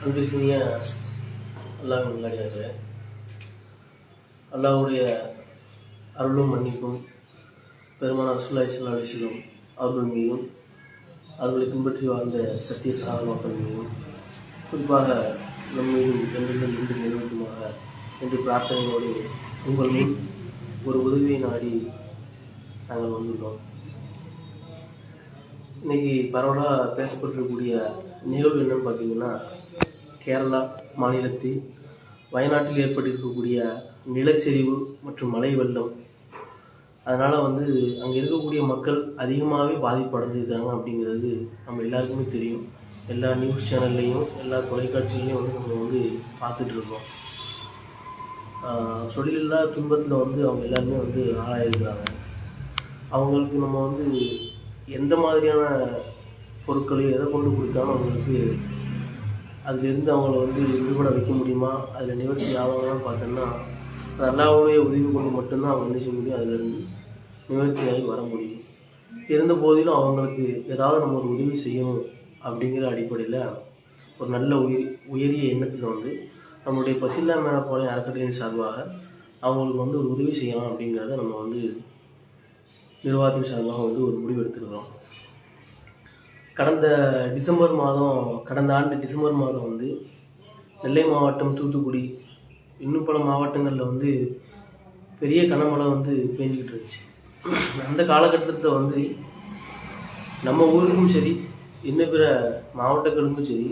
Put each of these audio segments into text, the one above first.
அன்பிற்குரிய அல்லாஹ் நல்லடியார்களே அல்லாஹுடைய அருளும் மன்னிப்பும் பெருமானார் ரசூல்லா இஸ்லா அலிஸ்லம் அவர்கள் மீதும் அவர்களை பின்பற்றி வாழ்ந்த சத்திய சகாத மக்கள் மீதும் குறிப்பாக நம் மீதும் என்றென்றும் இன்று நிறுவனமாக என்று பிரார்த்தனையோடு உங்கள் முன் ஒரு உதவியை நாடி நாங்கள் வந்துள்ளோம். இன்னைக்கு பரவலாக பேசப்பட்டிருக்கக்கூடிய நிகழ்வு என்னன்னு பார்த்தீங்கன்னா கேரளா மாநிலத்தில் வயநாட்டில் ஏற்பட்டிருக்கக்கூடிய நிலச்சரிவு மற்றும் மழை வெள்ளம். அதனால் வந்து அங்கே இருக்கக்கூடிய மக்கள் அதிகமாகவே பாதிப்படைஞ்சிருக்காங்க அப்படிங்கிறது நம்ம எல்லாருக்குமே தெரியும். எல்லா நியூஸ் சேனல்லையும் எல்லா தொலைக்காட்சிகளையும் வந்து நம்ம வந்து பார்த்துட்ருக்கோம் சொல்லில்லா துன்பத்தில் வந்து அவங்க எல்லாருமே வந்து ஆளாயிருக்கிறாங்க அவங்களுக்கு நம்ம வந்து எந்த மாதிரியான பொருட்களையும் எதை கொண்டு கொடுத்தாலும் அவங்களுக்கு அதுலேருந்து அவங்கள வந்து விடுபட வைக்க முடியுமா? அதில் நிவர்த்தி ஆவாங்கன்னு பார்த்தோன்னா அது அல்லாவுடைய உதவி கொண்டு மட்டும்தான் அவங்க என்ன செய்ய முடியும்? அதிலிருந்து நிவர்த்தியாகி வர முடியும். இருந்த போதிலும் அவங்களுக்கு ஏதாவது நம்ம ஒரு உதவி செய்யணும் அப்படிங்கிற அடிப்படையில் ஒரு நல்ல உயிர் உயரிய எண்ணத்தில் வந்து நம்மளுடைய பசில்லா மேலப்பாளையம் அறக்கட்டளையின் சார்பாக அவங்களுக்கு வந்து ஒரு உதவி செய்யலாம் அப்படிங்கிறத நம்ம வந்து நிர்வாகத்தின் சார்பாக வந்து ஒரு முடிவு எடுத்துருக்கிறோம். கடந்த டிசம்பர் மாதம் கடந்த ஆண்டு டிசம்பர் மாதம் வந்து நெல்லை மாவட்டம் தூத்துக்குடி இன்னும் பல மாவட்டங்களில் வந்து பெரிய கனமழை வந்து பெஞ்சிக்கிட்டு இருந்துச்சு. அந்த காலகட்டத்தில் வந்து நம்ம ஊருக்கும் சரி இன்னும் பிற மாவட்டங்களுக்கும் சரி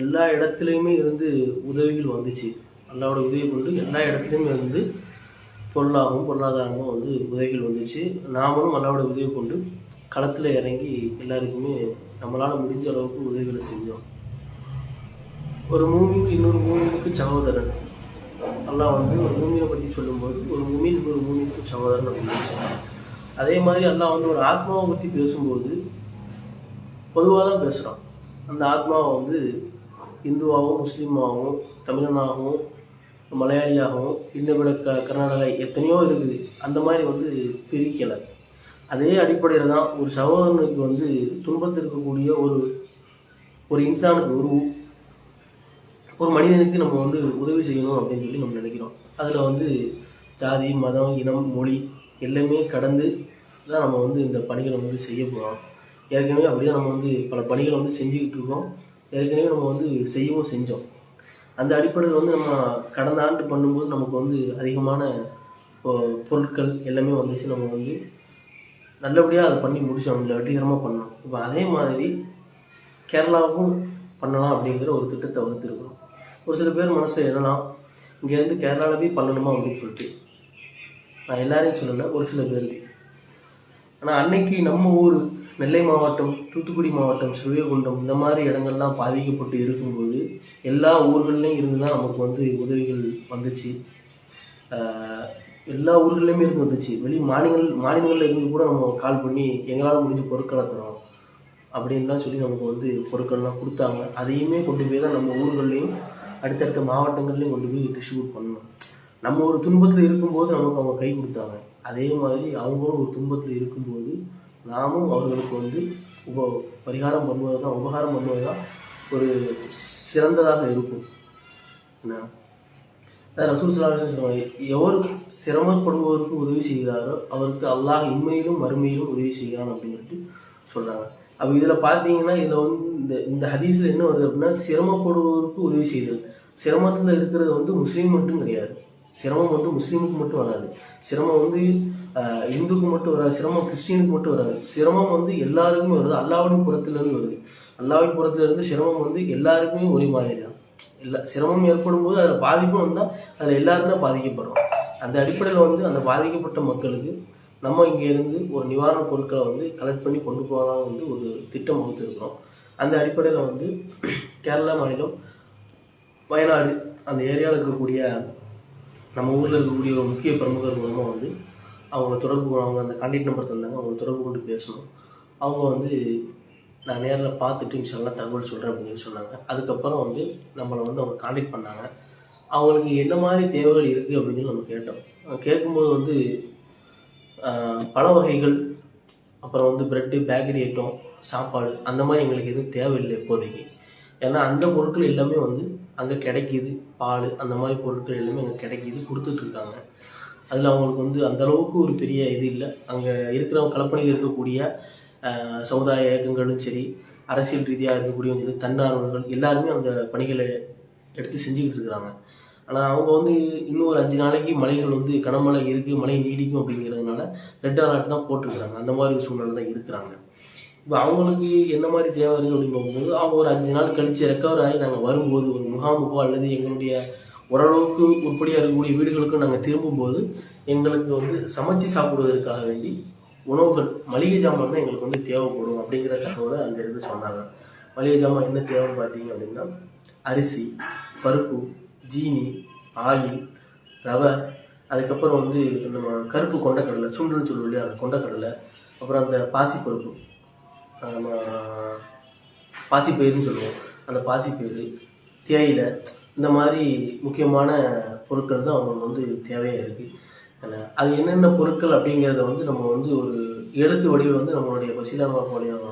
எல்லா இடத்துலையுமே இருந்து உதவிகள் வந்துச்சு. அல்லாவோட உதவி கொண்டு எல்லா இடத்துலையுமே இருந்து பொருளாகவும் பொருளாதாரமும் வந்து உதவிகள் வந்துச்சு. நாமளும் அல்லாவோட உதவி கொண்டு களத்தில் இறங்கி எல்லாருக்குமே நம்மளால் முடிஞ்ச அளவுக்கு உதவிகளை செஞ்சோம். ஒரு மூமிக்கு இன்னொரு மூமிக்கு சகோதரன். அல்லாஹ் வந்து ஒரு மூமியை பற்றி சொல்லும்போது ஒரு மூமின் இன்னொரு மூமிக்கு சகோதரன் அப்படின்னு சொன்னாங்க அதே மாதிரி அல்லாஹ் வந்து ஒரு ஆத்மாவை பற்றி பேசும்போது பொதுவாக தான் பேசுகிறான் அந்த ஆத்மாவை வந்து இந்துவாகவும் முஸ்லீமாகவும் தமிழனாகவும் மலையாளியாகவும் இன்னும் விட க கர்நாடகா எத்தனையோ இருக்குது. அந்த மாதிரி வந்து பிரிக்கலை. அதே அடிப்படையில் தான் ஒரு சகோதரனுக்கு வந்து துன்பத்தில் இருக்கக்கூடிய ஒரு ஒரு இன்சானுக்கு ஒரு ஒரு மனிதனுக்கு நம்ம வந்து உதவி செய்யணும் அப்படின்னு சொல்லி நம்ம நினைக்கிறோம். அதில் வந்து ஜாதி மதம் இனம் மொழி எல்லாமே கடந்து தான் நம்ம வந்து இந்த பணிகளை வந்து செய்ய போகிறோம் ஏற்கனவே அப்படியே நம்ம வந்து பல பணிகளை வந்து செஞ்சுக்கிட்டு இருக்கோம். ஏற்கனவே நம்ம வந்து செய்யவும் செஞ்சோம். அந்த அடிப்படையில் வந்து நம்ம கடந்த ஆண்டு பண்ணும்போது நமக்கு வந்து அதிகமான பொருட்கள் எல்லாமே வந்துச்சு. நம்ம வந்து நல்லபடியாக அதை பண்ணி முடித்தோம் இல்லை வெற்றிகரமாக பண்ணோம் இப்போ அதே மாதிரி கேரளாவுக்கும் பண்ணலாம் அப்படிங்கிற ஒரு திட்டத்தை வகுத்துருக்கணும் ஒரு சில பேர் மனசில் என்னலாம் இங்கேருந்து கேரளாவில் போய் பண்ணணுமா அப்படின்னு சொல்லிட்டு. நான் எல்லாரையும் சொல்லலை ஒரு சில பேருக்கு. ஆனால் அன்னைக்கு நம்ம ஊர் நெல்லை மாவட்டம் தூத்துக்குடி மாவட்டம் சிறுவைகுண்டம் இந்த மாதிரி இடங்கள்லாம் பாதிக்கப்பட்டு இருக்கும்போது எல்லா ஊர்கள்லையும் இருந்து தான் நமக்கு வந்து உதவிகள் வந்துச்சு. எல்லா ஊர்கள்லையுமே இருந்து வந்துச்சு. வெளி மாநிலங்கள் மாநிலங்களில் இருந்து கூட நம்ம கால் பண்ணி எங்களால் முடிஞ்ச பொருட்களை தரோம் அப்படின்லாம் சொல்லி நமக்கு வந்து பொருட்கள்லாம் கொடுத்தாங்க. அதையுமே கொண்டு போய் தான் நம்ம ஊர்கள்லேயும் அடுத்தடுத்த மாவட்டங்கள்லையும் கொண்டு போய் டிஸ்ட்ரிபியூட் பண்ணணும். நம்ம ஒரு துன்பத்தில் இருக்கும்போது நமக்கு அவங்க கை கொடுத்தாங்க. அதே மாதிரி அவங்களும் ஒரு துன்பத்தில் இருக்கும்போது நாமும் அவர்களுக்கு வந்து உப பரிகாரம் பண்ணுவது தான் உபகாரம் பண்ணுவது தான் ஒரு சிறந்ததாக இருக்கும். என்ன? ரசூல் சலாஹ் சொல்லுவாங்க எவர் சிரமப்படுபவருக்கு உதவி செய்கிறாரோ அவருக்கு அல்லாஹ் இம்மையிலும் வறுமையிலும் உதவி செய்கிறான் அப்படின்னு சொல்லிட்டு அப்போ இதில் பார்த்தீங்கன்னா இதில் வந்து இந்த இந்த ஹதீஸில் என்ன வருது அப்படின்னா சிரமப்படுபவருக்கு உதவி செய்தல். சிரமத்தில் இருக்கிறது வந்து முஸ்லீம் மட்டும் கிடையாது. சிரமம் வந்து முஸ்லீமுக்கு மட்டும் வராது. சிரமம் வந்து இந்துக்கு மட்டும் வராது சிரமம் கிறிஸ்டியனுக்கு மட்டும் வராது. சிரமம் வந்து எல்லாருக்குமே வருது. அல்லாவின் புறத்துலேருந்து வருது. அல்லாவின் புறத்துலேருந்து சிரமம் வந்து எல்லாருக்குமே ஒரே மாதிரி தான் இல்லை சிரமம் ஏற்படும் போது அதில் பாதிப்பும் வந்தால் அதில் எல்லாரும் தான் பாதிக்கப்படுறோம் அந்த அடிப்படையில் வந்து அந்த பாதிக்கப்பட்ட மக்களுக்கு நம்ம இங்கேருந்து ஒரு நிவாரணப் பொருட்களை வந்து கலெக்ட் பண்ணி கொண்டு போகலாம் வந்து ஒரு திட்டம் வகுத்துருக்கிறோம் அந்த அடிப்படையில் வந்து கேரளா மாநிலம் வயநாடு அந்த ஏரியாவில் இருக்கக்கூடிய நம்ம ஊரில் இருக்கக்கூடிய ஒரு முக்கிய பிரமுகர் மூலமாக வந்து அவங்கள தொடர்பு அவங்க அந்த கான்டாக்ட் நம்பர் தந்தாங்க. அவங்க தொடர்பு கொண்டு பேசணும். அவங்க வந்து நான் நேரில் பார்த்துட்டு இன்ஷால்லாம் தகவல் சொல்கிறேன் அப்படின்னு சொன்னாங்க. அதுக்கப்புறம் வந்து நம்மளை வந்து அவங்க காண்டக்ட் பண்ணாங்க. அவங்களுக்கு என்ன மாதிரி தேவைகள் இருக்குது அப்படின்னு நம்ம கேட்டோம். கேட்கும்போது வந்து பழ வகைகள் அப்புறம் வந்து ப்ரெட்டு பேக்கரி ஐட்டம் சாப்பாடு அந்த மாதிரி எங்களுக்கு எதுவும் தேவையில்லை இப்போதைக்கு. ஏன்னா அந்த பொருட்கள் எல்லாமே வந்து அங்கே கிடைக்கிது. பால் அந்த மாதிரி பொருட்கள் எல்லாமே அங்கே கிடைக்கிது கொடுத்துட்ருக்காங்க அதில் அவங்களுக்கு வந்து அந்த அளவுக்கு ஒரு பெரிய இது இல்லை. அங்கே இருக்கிற கலப்பணியில் இருக்கக்கூடிய சமுதாய இயக்கங்களும் சரி அரசியல் ரீதியாக இருக்கக்கூடியவங்க சரி தன்னார்வலர்கள் எல்லாருமே அந்த பணிகளை எடுத்து செஞ்சுக்கிட்டு இருக்கிறாங்க. ஆனால் அவங்க வந்து இன்னும் ஒரு அஞ்சு நாளைக்கு மலைகள் வந்து கனமழை இருக்குது மழை நீடிக்கும் அப்படிங்கிறதுனால ரெட் அலர்ட் தான் போட்டிருக்கிறாங்க. அந்த மாதிரி ஒரு சூழ்நிலை தான் இருக்கிறாங்க. இப்போ அவங்களுக்கு என்ன மாதிரி தேவை இருக்குது அப்படின்னு பார்க்கும்போது அவங்க ஒரு அஞ்சு நாள் கழித்து ரெக்கவர் ஆகி நாங்கள் வரும்போது ஒரு முகாமுக்கோ அல்லது எங்களுடைய ஓரளவுக்கு உருப்படியாக இருக்கக்கூடிய வீடுகளுக்கும் நாங்கள் திரும்பும்போது எங்களுக்கு வந்து சமைச்சு சாப்பிடுவதற்காக வேண்டி உணவுகள் மளிகை ஜாமான் தான் எங்களுக்கு வந்து தேவைப்படும் அப்படிங்கிற தகவலை அங்கேருந்து சொன்னாங்க. மளிகை ஜாமான் என்ன தேவைன்னு பார்த்தீங்க அப்படின்னா அரிசி பருப்பு ஜீனி ஆயில் ரவை அதுக்கப்புறம் வந்து நம்ம கருப்பு கொண்டக்கடலை சுண்டல்னு சொல்லுவோம் இல்லையா அந்த கொண்டக்கடலை அப்புறம் அந்த பாசிப்பருப்பு நம்ம பாசிப்பயிறுன்னு சொல்லுவோம். அந்த பாசிப்பயிறு தேயிலை இந்த மாதிரி முக்கியமான பொருட்கள் தான் அவங்களுக்கு வந்து தேவையாக இருக்குது அது என்னென்ன பொருட்கள் அப்படிங்கிறத வந்து நம்ம வந்து ஒரு எழுத்து வடிவில் வந்து நம்மளுடைய பசிலாமா போலியம்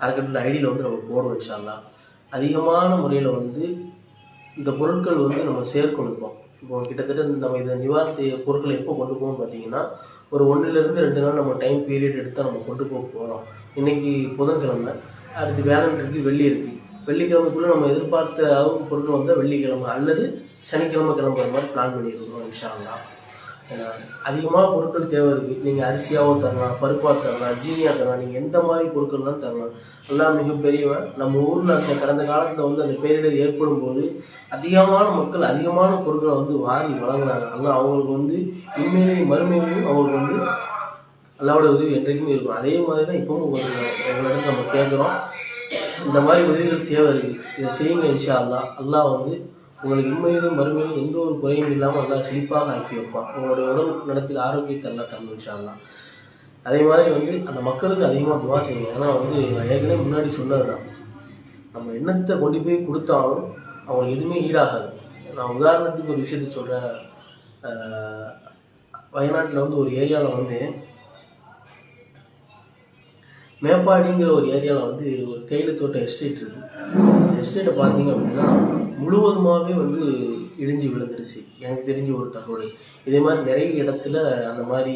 அறக்கட்டளை ஐடியில் வந்து நம்ம போடணும் வச்சாலாம் அதிகமான முறையில் வந்து இந்த பொருட்கள் வந்து நம்ம சேர்க்கணும் இப்போ கிட்டத்தட்ட நம்ம இதை நிவாரணத்தை பொருட்களை எப்போ கொண்டு போவோம் பார்த்தீங்கன்னா ஒரு ஒன்றுலேருந்து ரெண்டு நாள் நம்ம டைம் பீரியட் எடுத்தால் நம்ம கொண்டு போக போகிறோம் இன்னைக்கு புதன்கிழமை அடுத்து வேலன் இருக்குது வெள்ளி இருக்குது வெள்ளிக்கிழமைக்குள்ளே நம்ம எதிர்பார்த்த அளவுக்கு பொருட்கள் வந்தால் வெள்ளிக்கிழமை அல்லது சனிக்கிழமை கிளம்புற மாதிரி பிளான் பண்ணியிருக்கோம் இன்ஷா அதிகமாக பொருட்கள் தேவை இருக்குது நீங்கள் அரிசியாகவும் தரலாம் பருப்பாக தரலாம் ஜீனியாக தரலாம். நீங்கள் எந்த மாதிரி பொருட்கள்லாம் தரலாம். எல்லாம் மிகப்பெரியவன். நம்ம ஊரில் அந்த கடந்த காலத்தில் வந்து அந்த பேரிடர் ஏற்படும் போது அதிகமான மக்கள் அதிகமான பொருட்களை வந்து வாங்கி வழங்குறாங்க ஆனால் அவங்களுக்கு வந்து உண்மையிலேயும் மறுமையிலையும் அவங்களுக்கு வந்து அல்லாவோட உதவி என்றைக்குமே இருக்கும். அதே மாதிரி தான் இப்போவும் ஒரு எங்களிடம் நம்ம கேட்குறோம் இந்த மாதிரி உதவிகள் தேவை இருக்குது இதை செய்யுங்க இன்ஷா அல்லா அல்லா வந்து உங்களுக்கு உண்மையிலும் மறுமையிலும் எந்த ஒரு குறையும் இல்லாமல் நல்லா செழிப்பாக ஆக்கி வைப்பான். உங்களுடைய உடல் நடத்தில் ஆரோக்கியத்தை நல்லா தந்து இன்ஷா அதே மாதிரி வந்து அந்த மக்களுக்கு அதிகமாக துவா செய்யுங்க. ஏன்னா வந்து நான் ஏற்கனவே முன்னாடி சொன்னது தான் நம்ம எண்ணத்தை கொண்டு போய் கொடுத்தாலும் அவங்களுக்கு எதுவுமே ஈடாகாது. நான் உதாரணத்துக்கு ஒரு விஷயத்த சொல்கிறேன் வயநாட்டில் வந்து ஒரு ஏரியாவில் வந்து மேப்பாடிங்கிற ஒரு ஏரியாவில் வந்து ஒரு தேயிலை தோட்ட எஸ்டேட் இருக்குது எஸ்டேட்டை பார்த்தீங்க அப்படின்னா முழுவதுமாகவே வந்து இடிஞ்சு விழுந்துருச்சு. எனக்கு தெரிஞ்ச ஒரு தகவல். இதே மாதிரி நிறைய இடத்துல அந்த மாதிரி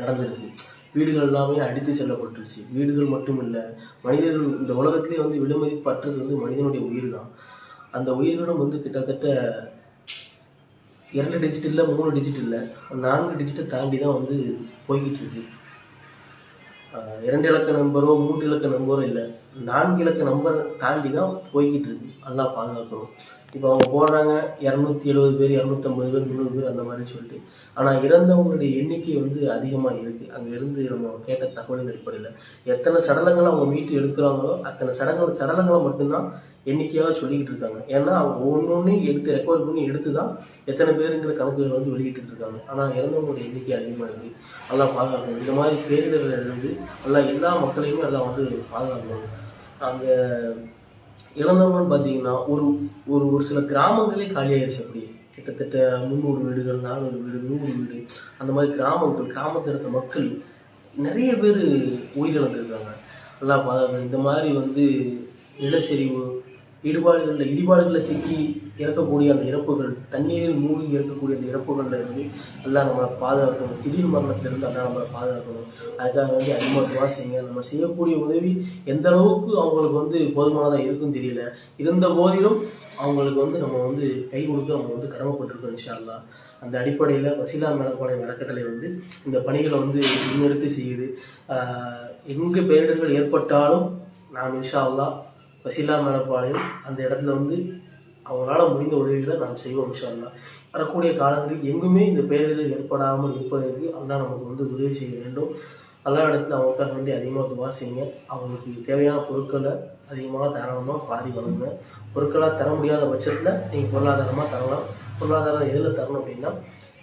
நடந்திருக்கு. வீடுகள் எல்லாமே அடித்து செல்லப்பட்டுருச்சு. வீடுகள் மட்டும் இல்லை மனிதர்கள் இந்த உலகத்திலே வந்து விலைமதிப்பற்றது வந்து மனிதனுடைய உயிர் தான் அந்த உயிரினம் வந்து கிட்டத்தட்ட இரண்டு டிஜிட் இல்லை மூணு டிஜிட் இல்லை நான்கு டிஜிட்டை தாண்டி தான் வந்து போய்கிட்டு இருக்கு. இரண்டு இலக்க நம்பரோ மூன்று இலக்க நம்பரோ இல்லை. நான்கு இலக்க நம்பர் தாண்டி தான் போய்கிட்டு இருக்கு. நல்லா பாதுகாக்கணும். இப்போ அவங்க போடுறாங்க இரநூத்தி எழுபது பேர் இரநூத்தம்பது பேர் முந்நூறு பேர் அந்த மாதிரி சொல்லிட்டு. ஆனால் இறந்தவங்களுடைய எண்ணிக்கை வந்து அதிகமாக இருக்குது அங்கே இருந்து நம்ம கேட்ட தகவலின் அடிப்படையில். எத்தனை சடலங்களை அவங்க மீட்டு எடுக்கிறாங்களோ அத்தனை சடங்கள் சடலங்களை மட்டும்தான் எண்ணிக்கையாக சொல்லிக்கிட்டு இருக்காங்க. ஏன்னா அவங்க ஒன்று எடுத்து ரெக்கார்ட் பண்ணி எடுத்து தான் எத்தனை பேருங்கிற கணக்குகள் வந்து வெளியிட்டு இருக்காங்க. ஆனால் இறந்தவங்களோட எண்ணிக்கை அதிகமாக இருக்குது நல்லா பாதுகாக்கணும். இந்த மாதிரி பேரிடர்கள் இருந்து நல்லா எல்லா மக்களையுமே எல்லாம் வந்து பாதுகாக்கணும். அங்கே இறந்தவங்கன்னு பார்த்தீங்கன்னா ஒரு ஒரு ஒரு சில கிராமங்களே காலியாயிருச்சு அப்படி. கிட்டத்தட்ட முந்நூறு வீடுகள் நானூறு வீடு நூறு வீடு அந்த மாதிரி கிராமங்கள் கிராமத்தில் இருக்க மக்கள் நிறைய பேர் உயிரிழந்திருக்காங்க. நல்லா பாதுகாக்கணும். இந்த மாதிரி வந்து நிலச்சரிவு இடிபாடுகளில் இடிபாடுகளில் சிக்கி இறக்கக்கூடிய அந்த இறப்புகள் தண்ணீரில் மூழ்கி இறக்கக்கூடிய அந்த இறப்புகளில் இருந்து எல்லாம் நம்மளை பாதுகாக்கணும். திடீர் மரணத்திலிருந்து எல்லாம் நம்மளை பாதுகாக்கணும். அதுக்காக வந்து அதிகமாக துவா செய்யுங்க. நம்ம செய்யக்கூடிய உதவி எந்த அளவுக்கு அவங்களுக்கு வந்து போதுமானதாக இருக்குன்னு தெரியல. இருந்த போதிலும் அவங்களுக்கு வந்து நம்ம வந்து கை கொடுக்க நம்ம வந்து கடமைப்பட்டிருக்கோம் இன்ஷால்லா அந்த அடிப்படையில் வசீலா மேலப்பாளையம் அறக்கட்டளை வந்து இந்த பணிகளை வந்து முன்னெடுத்து செய்யுது. எங்கே பேரிடர்கள் ஏற்பட்டாலும் நாம் இன்ஷா வசீலா மேலப்பாளையம் அந்த இடத்துல வந்து அவங்களால முடிந்த உதவிகளை நாம் செய்வோம் இன்ஷா வரக்கூடிய காலங்களில் எங்குமே இந்த பேரிடர் ஏற்படாமல் இருப்பதற்கு அல்லாஹ் நமக்கு வந்து உதவி செய்ய வேண்டும். எல்லா இடத்துல அவங்களுக்காக வேண்டி அதிகமாக துவா செய்யுங்க. அவங்களுக்கு தேவையான பொருட்களை அதிகமாக தாராளமாக பாதி வழங்குங்க பொருட்களாக தர முடியாத பட்சத்தில் நீங்கள் பொருளாதாரமாக தரலாம். பொருளாதாரம் எதில் தரணும் அப்படின்னா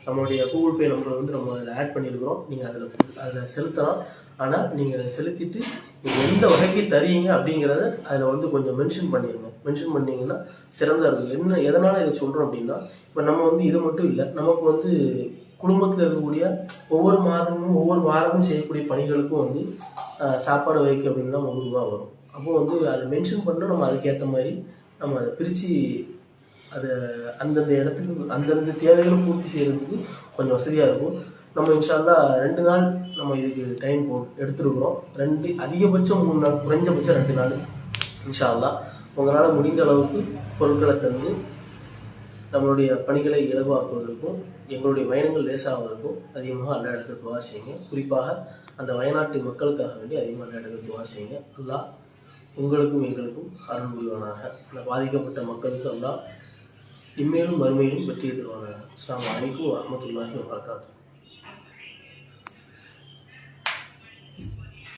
நம்மளுடைய கூகுள் பே நம்பரை வந்து நம்ம அதில் ஆட் பண்ணியிருக்கிறோம். நீங்கள் அதில் அதில் செலுத்தலாம். ஆனால் நீங்கள் செலுத்திட்டு நீங்கள் எந்த வகைக்கு தரீங்க அப்படிங்கிறத அதில் வந்து கொஞ்சம் மென்ஷன் பண்ணிடுங்க மென்ஷன் பண்ணீங்கன்னா சிறந்தா இருக்கும். என்ன எதனால் இதை சொல்கிறோம் அப்படின்னா இப்போ நம்ம வந்து இது மட்டும் இல்லை நமக்கு வந்து குடும்பத்தில் இருக்கக்கூடிய ஒவ்வொரு மாதமும் ஒவ்வொரு வாரமும் செய்யக்கூடிய பணிகளுக்கும் வந்து சாப்பாடு வைக்க அப்படின்னா ஒரு ரூபா வரும். அப்போது வந்து அதை மென்ஷன் பண்ணால் நம்ம அதுக்கேற்ற மாதிரி நம்ம அதை பிரித்து அதை அந்தந்த இடத்துக்கு அந்தந்த தேவைகளை பூர்த்தி செய்கிறதுக்கு கொஞ்சம் வசதியாக இருக்கும். நம்ம இன்ஷால்லா ரெண்டு நாள் நம்ம இதுக்கு டைம் போ எடுத்துருக்குறோம். ரெண்டு அதிகபட்சம் மூணு நாள் குறைஞ்சபட்சம் ரெண்டு நாள் இன்ஷா உங்களால் முடிந்த அளவுக்கு பொருட்களை தந்து நம்மளுடைய பணிகளை இலகுவாக்குவதற்கும் எங்களுடைய பயணங்கள் லேசாவதற்கும் அதிகமாக அல்ல இடத்துல துவா செய்யுங்க. குறிப்பாக அந்த வயநாட்டு மக்களுக்காக வேண்டி அதிகமாக அல்ல இடத்துல துவா செய்யுங்க. அல்லா உங்களுக்கும் எங்களுக்கும் அருள் புரிவானாக. அந்த பாதிக்கப்பட்ட மக்களுக்கு அல்லா இம்மேலும் மறுமையிலும் வெற்றியை தருவானாக. அஸ்லாம் அலைக்கும் வரமத்துல்லாஹி வபரகாத்துஹு.